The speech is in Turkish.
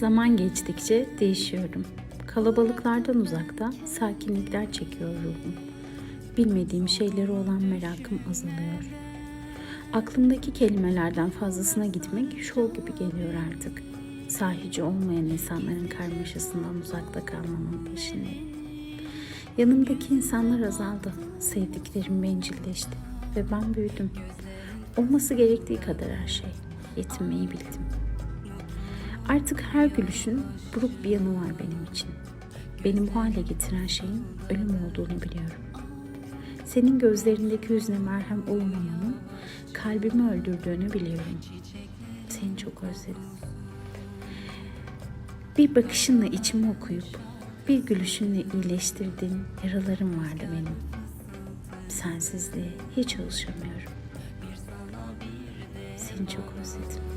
Zaman geçtikçe değişiyorum. Kalabalıklardan uzakta sakinlikler çekiyor ruhum. Bilmediğim şeylere olan merakım azalıyor. Aklımdaki kelimelerden fazlasına gitmek şov gibi geliyor artık. Sahici olmayan insanların karmaşasından uzakta kalmanın peşindeyim. Yanımdaki insanlar azaldı. Sevdiklerim bencilleşti. Ve ben büyüdüm. Olması gerektiği kadar her şey. Yetinmeyi bildim. Artık her gülüşün buruk bir yanı var benim için. Beni bu hale getiren şeyin ölüm olduğunu biliyorum. Senin gözlerindeki hüzne merhem olmamanın kalbimi öldürdüğünü biliyorum. Seni çok özledim. Bir bakışınla içimi okuyup bir gülüşünle iyileştirdiğin yaralarım vardı benim. Sensizliğe hiç alışamıyorum. Seni çok özledim.